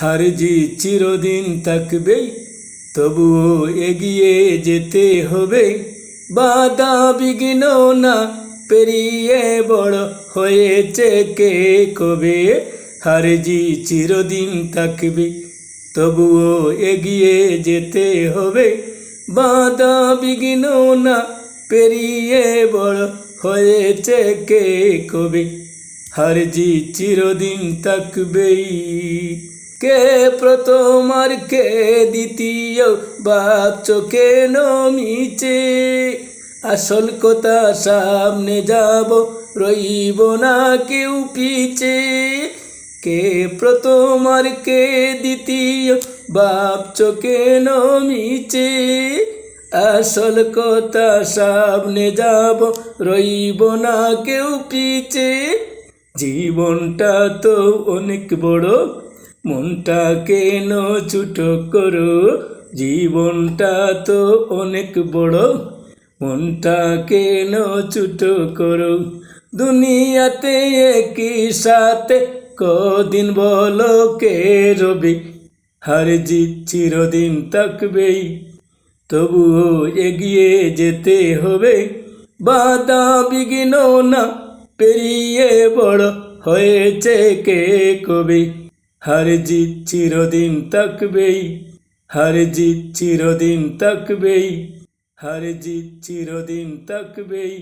হার জি চিরদিন থাকবেই তবুও এগিয়ে যেতে হবে। বাধা বিঘ্ন না, পেরিয়ে বড় হয়েছে কে কবে? হার জি চিরদিন থাকবে, তবুও এগিয়ে যেতে হবে। বাধা বিঘ্ন না, পেরিয়ে বড় হয়েছে কে কবে? হার জি চিরদিন থাকবেই। কে প্রথম আর কে দ্বিতীয়? বাপ চোখে নমিছে আসল কথা সামনে যাব, রইব না কেউ পিছে। কে প্রথম আর কে দ্বিতীয়? বাপ চোখে নমিছে আসল কথা সামনে যাব, রইব না কেউ পিছে। জীবনটা তো অনেক বড়। মনটা কেন ছোট করো? জীবনটা তো অনেক বড়। মনটা কেন ছোট করো? দুনিয়াতে একই সাথে কদিন বলো কে রবি? হার জিত চিরদিন থাকবেই। তবুও এগিয়ে যেতে হবে। বাধা বিঘ্ন না পেরিয়ে বড় হয়েছে কে কবি? হার জিত চিরদিন থাকবেই হার জিত চিরদিন থাকবেই হার জিত চিরদিন থাকবেই